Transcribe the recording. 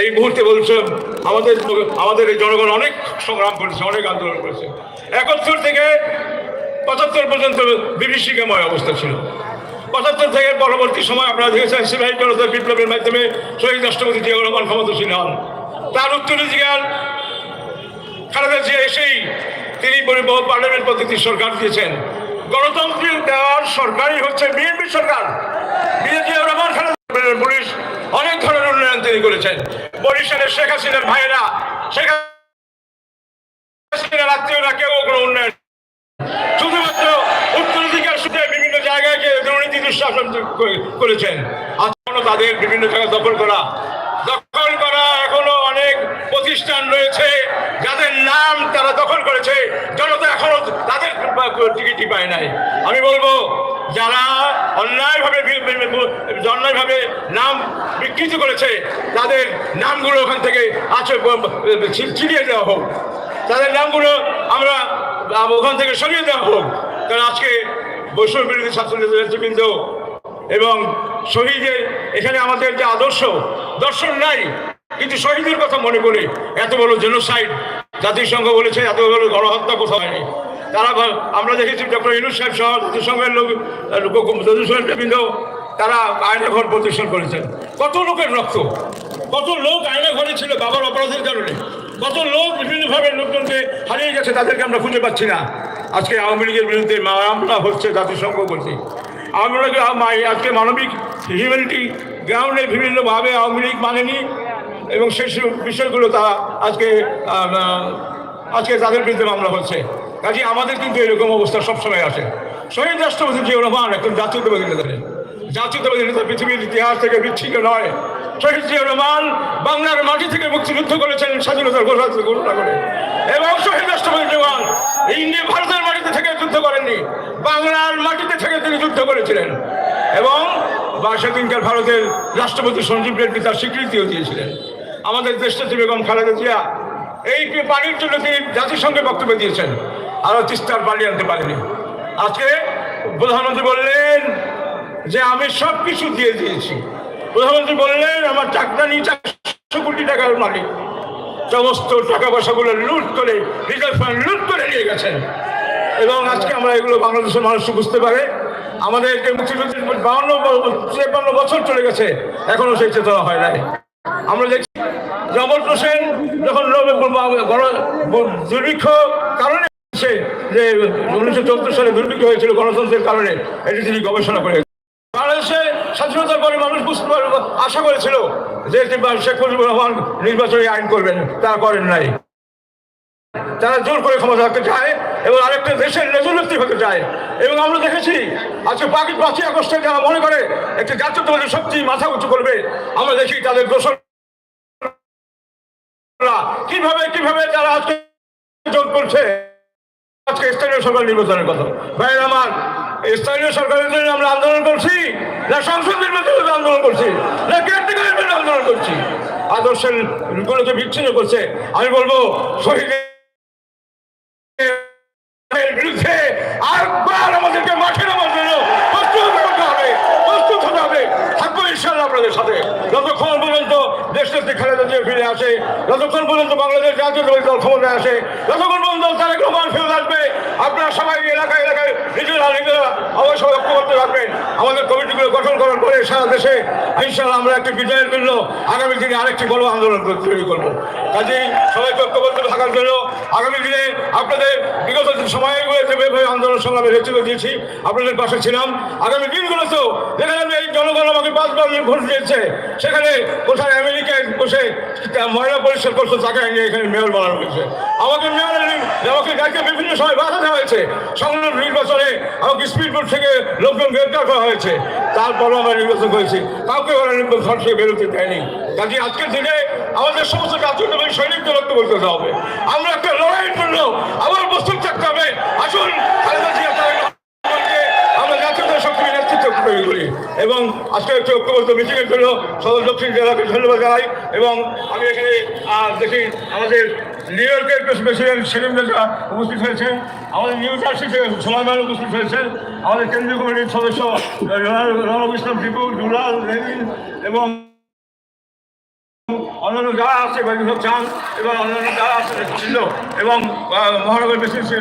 এই মুহূর্তে বলছে আমাদের আমাদের এই জনগণ অনেক সংগ্রাম করেছে, অনেক আন্দোলন করেছে। একাত্তর থেকে পঁচাত্তর পর্যন্ত বিভীষিকাময় অবস্থা ছিল। পঁচাত্তর থেকে পরবর্তী সময় আপনারা দেখেছেন, সিপাহী জনতা বিপ্লবের মাধ্যমে শহীদ রাষ্ট্রপতি জিয়াউর রহমান ক্ষমতাসীন হন। তার উত্তরাধিকার, খালেদা জিয়া এসেই তিনি পার্লামেন্ট পদ্ধতির সরকার দিয়েছেন। গণতন্ত্রের দেওয়ার সরকারই হচ্ছে বিএনপি সরকার। বিএনপি রহমান, খালেদা পুলিশ অনেক ধরনের উন্নয়ন তিনি করেছেন বরিশালের শেখ হাসিনার ভাইয়েরা, শেখ হাসিনার আত্মীয়রা কেউ কোনো উন্নয়ন শুধুমাত্র উত্তরাধিকার সূত্রে বিভিন্ন জায়গায় গিয়ে দুর্নীতি, দুঃশাসন করেছেন। এখনও তাদের বিভিন্ন জায়গায় দখল করা। দখল করা এখনও অনেক প্রতিষ্ঠান রয়েছে, যাদের নাম তারা দখল করেছে। জনতা এখনও তাদের টিকিটই পায় নাই। আমি বলব, যারা অন্যায়ভাবে অন্যায়ভাবে নাম বিকৃত করেছে, তাদের নামগুলো ওখান থেকে আছে ছিনিয়ে দেওয়া হোক। তাদের নামগুলো আমরা ওখান থেকে সরিয়ে দেওয়া হোক। কারণ আজকে বৈষম্য বিরোধী ছাত্র নেতৃবৃন্দ এবং শহীদের, এখানে আমাদের যে আদর্শ, দর্শন নাই। কিন্তু শহীদের কথা মনে করে এত বড় জেনোসাইড জাতিসংঘ বলেছে, এত বড় গণহত্যা কোথাও হয়নি। তারা আমরা দেখেছি ডক্টর ইনুস সাহেব সহ জাতিসংঘের লোক জাতিসংঘবৃন্দ তারা আয়না ঘর প্রতিষ্ঠান করেছেন। কত লোকের রক্ত? কত লোক আয়না ঘরে ছিল বাবার অপরাধের কারণে? কত লোক বিভিন্নভাবে লোকজনকে হারিয়ে গেছে, তাদেরকে আমরা খুঁজে পাচ্ছি না। আজকে আওয়ামী লীগের বিরুদ্ধে মামলা হচ্ছে, জাতিসংঘ করছে আওয়ামী লীগ আম- আজকে মানবিক হিউম্যানিটি গ্রাউন্ডে বিভিন্নভাবে আওয়ামী লীগ মানেনি, এবং সেই বিষয়গুলো তারা আজকে আজকে তাদের বিরুদ্ধে মামলা হচ্ছে। কাজে আমাদের কিন্তু এরকম অবস্থা সবসময় আসে। শহীদ রাষ্ট্রপতি জিয়াউর রহমান একজন জাতীয়তাবাদী নেতা। জাতীয়তাবাদী নেতা পৃথিবীর ইতিহাস থেকে বিচ্ছিন্ন নয়। শহীদ জিয়াউর রহমান বাংলার মাটি থেকে মুক্তিযুদ্ধ করেছেন, স্বাধীনতার ঘোষণা করে। এবং শহীদ রাষ্ট্রপতি জওয়ান, ইন্ডিয়া ভারতের মাটিতে থেকে যুদ্ধ করেননি, বাংলার মাটিতে থেকে তিনি যুদ্ধ করেছিলেন। এবং বা সেদিনকার ভারতের রাষ্ট্রপতি সঞ্জীব রেড্ডি তার স্বীকৃতিও দিয়েছিলেন। আমাদের দেশনেত্রী বেগম খালেদা জিয়া, এই পানির জন্য তিনি জাতিসংঘে বক্তব্য দিয়েছেন। আরও তিস্তার পালিয়ে আনতে পারেনি। আজকে প্রধানমন্ত্রী বললেন যে, আমি সব কিছু দিয়ে দিয়েছি। প্রধানমন্ত্রী বললেন, আমার চাকরানি চারশো কোটি টাকার মালিক। সমস্ত টাকা পয়সাগুলো লুট করে, রিজার্ভ ফান্ড লুট করে নিয়ে গেছেন। এবং আজকে আমরা এগুলো বাংলাদেশের মানুষ বুঝতে পারে। আমাদেরকে মুক্তিযুদ্ধের বাউন্ন তেপান্ন বছর চলে গেছে। এখনও সেই চেতনা হয় নাই। আমরা দেখছি জবর হোসেন যখন দুর্ভিক্ষ কারণে হচ্ছে যে উনিশশো চৌত্রিশ সালে দুর্ভিক্ষ হয়েছিল গণতন্ত্রের কারণে, এটি তিনি গবেষণা করে বাংলাদেশে স্বাধীনতার পরে মানুষ বুঝতে পারবে আশা করেছিল যে শেখ মুজিবুর রহমান নির্বাচনী আইন করবেন, তা করেন নাই। তারা জোর করে ক্ষমতা রাখতে চায় এবং আরেকটা দেশের রেজুলেক্টিভ হতে চায়। এবং আমরা দেখেছি, আজকে পাকি পাঁচই আগস্টে যারা মনে করে একটি জাতীয়তাবাদী শক্তি মাথা উঁচু করবে, আমরা দেখি তাদের দোষর কীভাবে কীভাবে তারা আজকে জোর করছে? আজকে স্থানীয় সরকার নির্বাচনের কথা। ভাই আমার স্থানীয় সরকারের জন্য আমরা আন্দোলন করছি, না সংসদ নির্বাচনের জন্য আন্দোলন করছি, না কেয়ারটেকারের জন্য আন্দোলন করছি। আদর্শের গুলোকে বিচ্ছিন্ন করছে। আমি বলব, শহীদের বিরুদ্ধে সাথে। যতক্ষণ পর্যন্ত দেশ খালেদা জিয়া ফিরে আসে, যতক্ষণ পর্যন্ত বাংলাদেশ জাতীয় দল ক্ষমতায় আসে, যতক্ষণ পর্যন্ত আপনারা সবাই এলাকায় এলাকায় নিজেরা নিজেরা অবশ্যই করতে পারবেন আমাদের কমিটিগুলো গঠন করার পরে সারা দেশে ইনশাল্লাহ আমরা একটি বিজয়ের জন্য আগামী দিনে আরেকটি বড় আন্দোলন তৈরি করব। কাজেই সবাইকে ঐক্যবদ্ধ থাকার জন্য আগামী দিনে আপনাদের বিগত সময়গুলোতে যেভাবে আন্দোলন সংগ্রামে নেতৃত্ব দিয়েছি, আপনাদের পাশে ছিলাম। আগামী দিনগুলোতেও যেখানে আমি এই জনগণ আমাকে পাঁচবার ভোট দিয়েছে, সেখানে কোথায় আমেরিকায় বসে ময়লা পরিষ্কার করছে তাকে এখানে মেয়র বানানো হয়েছে। আমাকে মেয়র আমাকে কালকে বিভিন্ন সময় বাধা দেওয়া হয়েছে। সংলগ্ন নির্বাচনে আমাকে স্পিডবোর্ড থেকে লোকজন গ্রেপ্তার করা হয়েছে। তারপরও আমরা নির্বাচন করেছি। কাউকে ওরা নির্বাচন থেকে বেরোতে দেয়নি। কাজে আজকের দিনে আমাদের সমস্ত জাতীয়তাবাদী সৈনিকদের রক্ত করতে হবে। আমরা একটা লড়াইয়ের জন্য আবার প্রস্তুত থাকতে হবে। আসুন তারেক রহমানকে আমরা জাতীয়তা শক্তি নেতৃত্ব তৈরি করি এবং আজকে একটি ঐক্যবদ্ধ মিটিংয়ের জন্য সদর দক্ষিণ জেলাকে ধন্যবাদ জানাই এবং আমি এখানে দেখি আমাদের নিউ ইয়র্কের প্রেসিডেন্ট সেলিম রেজা উপস্থিত হয়েছেন। আমাদের নিউ জার্সিতে সুলাইমান উপস্থিত হয়েছেন। আমাদের কেন্দ্রীয় কমিটির সদস্য রণ ইসলাম দুলাল লেনিন এবং অন্যান্য যারা আছে বাবুল চান, এবং অন্যান্য যারা আছে, ছিল, এবং মহানগর প্রেসিডেন্সি